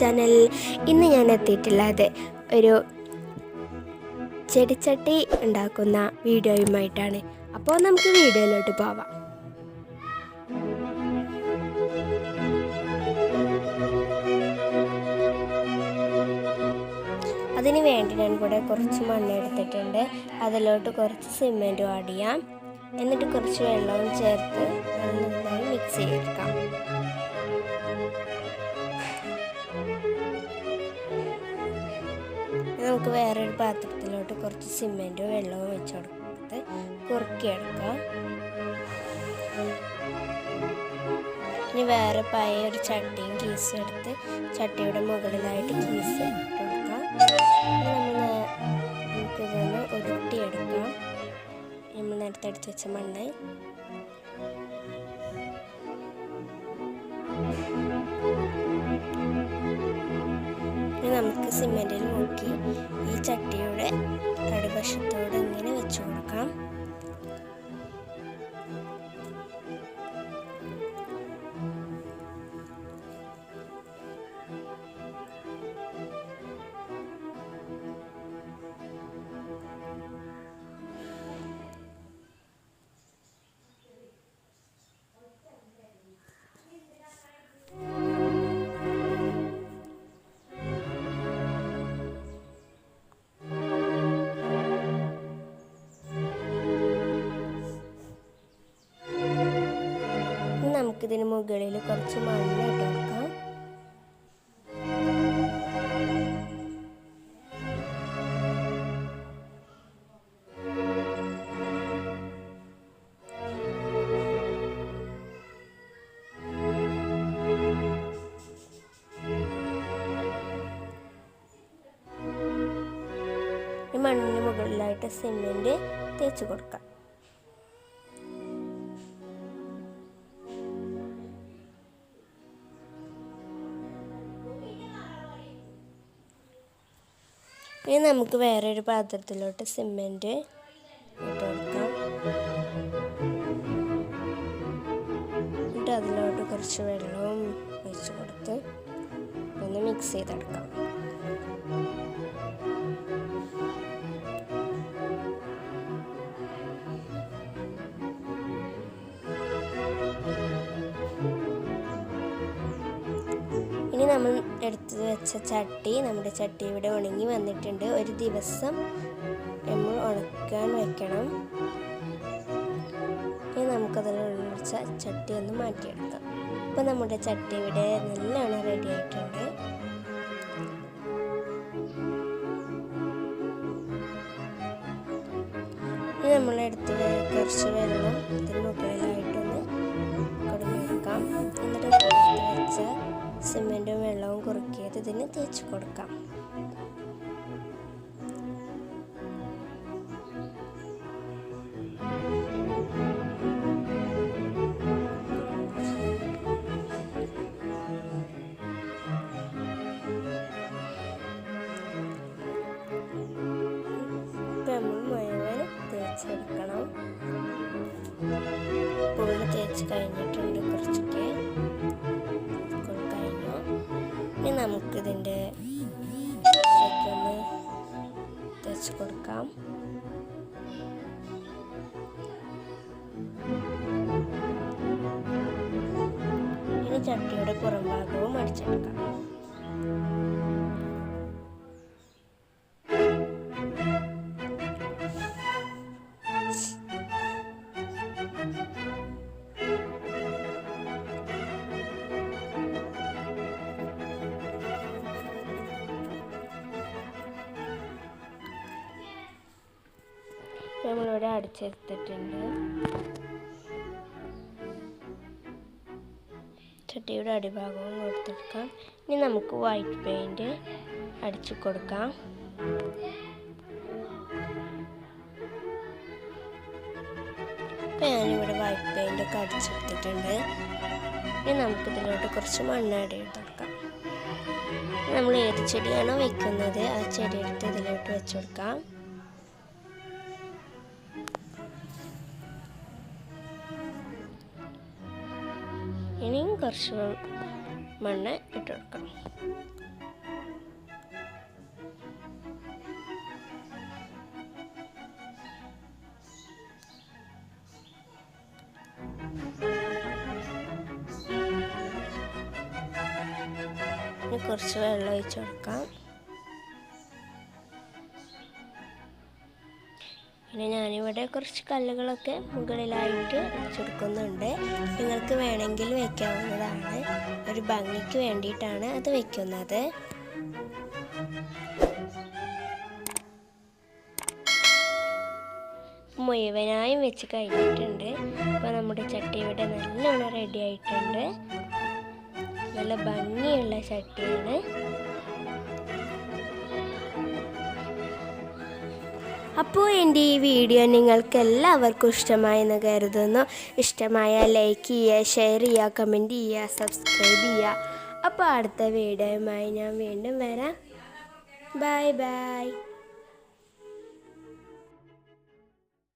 Channel ഇന്ന് ഞാൻ എത്തിയിട്ടുള്ളത് ഒരു ചെടിച്ചട്ടി ഉണ്ടാക്കുന്ന വീഡിയോയുമായിട്ടാണ്. അപ്പോൾ നമുക്ക് വീഡിയോയിലോട്ട് പോവാം. അതിന് വേണ്ടി ഞാൻ ഇവിടെ കുറച്ച് മണ്ണ് എടുത്തിട്ടുണ്ട്. അതിലോട്ട് കുറച്ച് സിമെന്റും ചെയ്യാം. എന്നിട്ട് കുറച്ച് വെള്ളവും ചേർത്ത് നന്നായി മിക്സ് ചെയ്തെടുക്കാം. നമുക്ക് വേറൊരു പാത്രത്തിലോട്ട് കുറച്ച് സിമെന്റും വെള്ളവും വെച്ച് കൊടുത്ത് കുറുക്കിയെടുക്കാം. ഇനി വേറെ പഴയ ഒരു ചട്ടിയും കീസും എടുത്ത് ചട്ടിയുടെ മുകളിലായിട്ട് കീസ് ഇട്ട് കൊടുക്കാം. നമ്മൾ നമുക്കിതൊന്ന് ഉരുട്ടിയെടുക്കാം. നമ്മൾ നേരത്തെ എടുത്ത് വെച്ച മണ്ണ്. നമുക്ക് സിമെന്റിൽ മുക്കി ഈ ചട്ടിയുടെ അടിവശത്തോട് ഇങ്ങനെ വെച്ച് കൊടുക്കാം. നമുക്കിതിന് മുകളിൽ കുറച്ച് മണ്ണ് ഇട്ട് കൊടുക്കാം. മണ്ണിന് മുകളിലായിട്ട് സിമെന്റ് തേച്ച് കൊടുക്കാം. ഇനി നമുക്ക് വേറൊരു പാത്രത്തിലോട്ട് സിമെന്റ് ഇട്ട് കൊടുക്കാം എന്നിട്ട് അതിലോട്ട് കുറച്ച് വെള്ളവും ഒഴിച്ച് കൊടുത്ത് ഒന്ന് മിക്സ് ചെയ്തെടുക്കാം. ഇനി നമ്മൾ എടുത്ത് വെച്ച ചട്ടി നമ്മുടെ ചട്ടി ഇവിടെ ഉണങ്ങി വന്നിട്ടുണ്ട്. ഒരു ദിവസം നമ്മൾ ഉണക്കാൻ വെക്കണം. ഇനി നമുക്കതിൽ ഒഴിച്ച ചട്ടി ഒന്ന് മാറ്റിയെടുക്കാം. ഇപ്പം നമ്മുടെ ചട്ടി ഇവിടെ നല്ലോണം റെഡി ആയിട്ടുണ്ട്. നമ്മളെടുത്ത് കുറച്ച് വെള്ളം ഇതിന് മുകളിലായിട്ടൊന്ന് ഇതിന് തേച്ച് കൊടുക്കാം. മുഴുവൻ തേച്ചെടുക്കണം. ഫുള്ള് തേച്ച് കഴിഞ്ഞിട്ടുണ്ട്. നമുക്കിതിന്റെ ഒന്ന് തേച്ച് കൊടുക്കാം. ഇനി ചട്ടിയുടെ പുറം ഭാഗവും അടിച്ചെടുക്കാം. നമ്മളിവിടെ അടിച്ചെടുത്തിട്ടുണ്ട്. ചട്ടിയുടെ അടിഭാഗവും കൊടുത്തെടുക്കാം ഇനി നമുക്ക് വൈറ്റ് പെയിന്റ് അടിച്ചു കൊടുക്കാം. ഇപ്പം ഞാനിവിടെ വൈറ്റ് പെയിന്റ് ഒക്കെ അടിച്ചെടുത്തിട്ടുണ്ട്. ഇനി നമുക്ക് ഇതിലോട്ട് കുറച്ച് മണ്ണാടി എടുത്തെടുക്കാം നമ്മൾ ഏത് ചെടിയാണോ വെക്കുന്നത് ആ ചെടി എടുത്ത് ഇതിലോട്ട് വെച്ച് ഇനിയും കുറച്ച് മണ്ണ് ഇട്ട് കുറച്ച് വെള്ളം ഒഴിച്ച് കൊടുക്കാം. പിന്നെ ഞാനിവിടെ കുറച്ച് കല്ലുകളൊക്കെ മുകളിലായിട്ട് വെച്ചെടുക്കുന്നുണ്ട്. നിങ്ങൾക്ക് വേണമെങ്കിൽ വയ്ക്കാവുന്നതാണ് ഒരു ഭംഗിക്ക് വേണ്ടിയിട്ടാണ് അത് വയ്ക്കുന്നത് മുഴുവനായും വെച്ച് കഴിഞ്ഞിട്ടുണ്ട്. അപ്പോൾ നമ്മുടെ ചട്ടി ഇവിടെ നല്ലോണം റെഡി ആയിട്ടുണ്ട്. നല്ല ഭംഗിയുള്ള ചട്ടിയാണ്. അപ്പോൾ എന്റെ ഈ വീഡിയോ നിങ്ങൾക്ക് എല്ലാവർക്കും ഇഷ്ടമായെന്ന് കരുതുന്നു. ഇഷ്ടമായ ലൈക്ക് ചെയ്യുക ഷെയർ ചെയ്യുക കമന്റ് ചെയ്യുക സബ്സ്ക്രൈബ് ചെയ്യുക. അപ്പോൾ അടുത്ത വീഡിയോയുമായി ഞാൻ വീണ്ടും വരാം. Bye bye